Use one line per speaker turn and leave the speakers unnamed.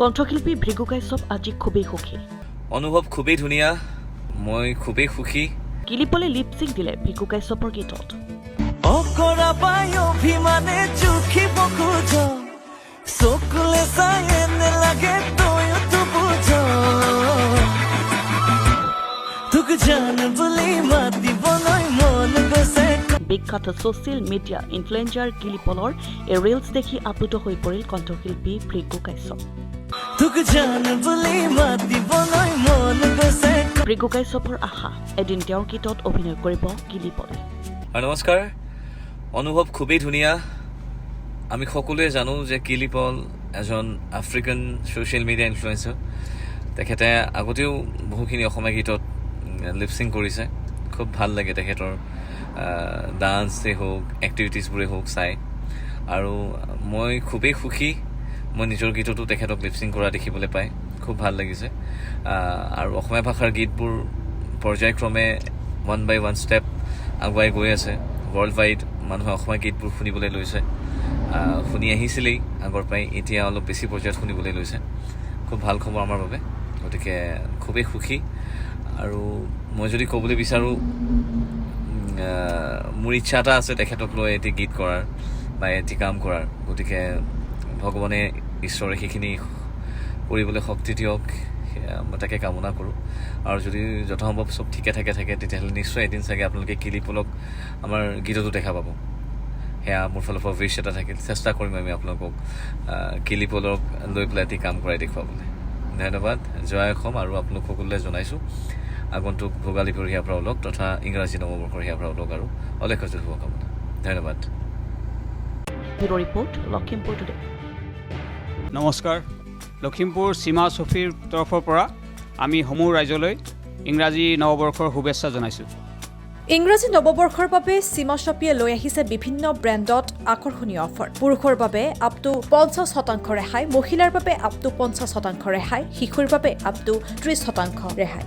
কণ্ঠশিল্পী ভৃগু কাশ্যপ আজি খুবেই সুখী।
অনুভৱ খুবেই ধুনীয়া মই খুবেই সুখী।
কিলিপলে লিপচিং দিলে ভৃগু কাশ্যপৰ গীতত।
অকৰা পাই অভিমানে জুখিব খোজ চকুলে চাই এনে লাগে তয়তো বুঝ তোক জান বুলি মাতিবলৈ মন গৈছে
বিখ্যাত ছ'চিয়েল মিডিয়া ইনফ্লুৱেঞ্জাৰ কিলিপলৰ এই ৰিলছ দেখি আপ্লুত হৈ পৰিল কণ্ঠশিল্পী ভৃগু কাশ্যপ
মন
ভৃগু কাশ্যপৰ আশা এদিন তেওঁৰ গীতত অভিনয় কৰিব কিলিপলে
হয় নমস্কাৰ অনুভৱ খুবেই ধুনীয়া। আমি সকলোৱে জানো যে কিলিপল এজন আফ্ৰিকান ছ'চিয়েল মিডিয়া ইনফ্লুৱেঞ্চাৰ। তেখেতে আগতেও বহুখিনি অসমীয়া গীতত লিপচিং কৰিছে। খুব ভালো লাগে তেখেতৰ ডান্সেই হওক এক্টিভিটিছবোৰেই হওক চাই। আৰু মই খুবেই সুখী মই নিজৰ গীততো তেখেতক লিপচিং কৰা দেখিবলৈ পাই। খুব ভালো লাগিছে। আৰু অসমীয়া ভাষাৰ গীতবোৰ পৰ্যায়ক্ৰমে ওৱান বাই ওৱান ষ্টেপ আগুৱাই গৈ আছে। ৱৰ্ল্ড ৱাইড মানুহে অসমীয়া গীতবোৰ শুনিবলৈ লৈছে। শুনি আহিছিলেই আগৰ পৰাই, এতিয়া অলপ বেছি পৰ্যায়ত শুনিবলৈ লৈছে। খুব ভালো খবৰ আমাৰ বাবে। গতিকে খুবেই সুখী। আৰু মই যদি ক'বলৈ বিচাৰোঁ মোৰ ইচ্ছা এটা আছে তেখেতক লৈ এটি গীত কৰাৰ বা এটি কাম কৰাৰ। গতিকে ভগৱানে ঈশ্বৰে সেইখিনি কৰিবলৈ শক্তি দিয়ক মই তাকে কামনা কৰোঁ। আৰু যদি যথাসম্ভৱ চব ঠিকে থাকে থাকে, তেতিয়াহ'লে নিশ্চয় এদিন চাগে আপোনালোকে কিলিপলক আমাৰ গীততো দেখা পাব। সেয়া মোৰ ফালৰ পৰা উইচ এটা থাকিল। চেষ্টা কৰিম আমি আপোনালোকক কিলিপলক লৈ পেলাই এটি কাম কৰাই দেখুৱাবলৈ। ধন্যবাদ। জয় অসম আৰু আপোনালোক সকলোলৈ জনাইছোঁ। আগন্তুক ভোগালী বিহুৰ পৰা ওলক তথা ইংৰাজী নৱবৰ্ষৰ হিয়াৰ পৰা ওলক আৰু অলেখ শুভকামনা। ধন্যবাদ।
Report, Lakhimpur today.
নমস্কাৰ। লখিমপুৰ সীমা চফীৰ তৰফৰ পৰা আমি সমূহ ৰাইজলৈ ইংৰাজী নৱবৰ্ষৰ শুভেচ্ছা জনাইছোঁ।
ইংৰাজী নৱবৰ্ষৰ বাবে সীমা শ্বপিয়ে লৈ আহিছে বিভিন্ন ব্ৰেণ্ডত আকৰ্ষণীয় অফাৰ। পুৰুষৰ বাবে আপ টু পঞ্চাছ শতাংশ ৰেহাই, মহিলাৰ বাবে আপ টু পঞ্চাছ শতাংশ ৰেহাই, শিশুৰ বাবে আপ টু ত্ৰিছ শতাংশ ৰেহাই।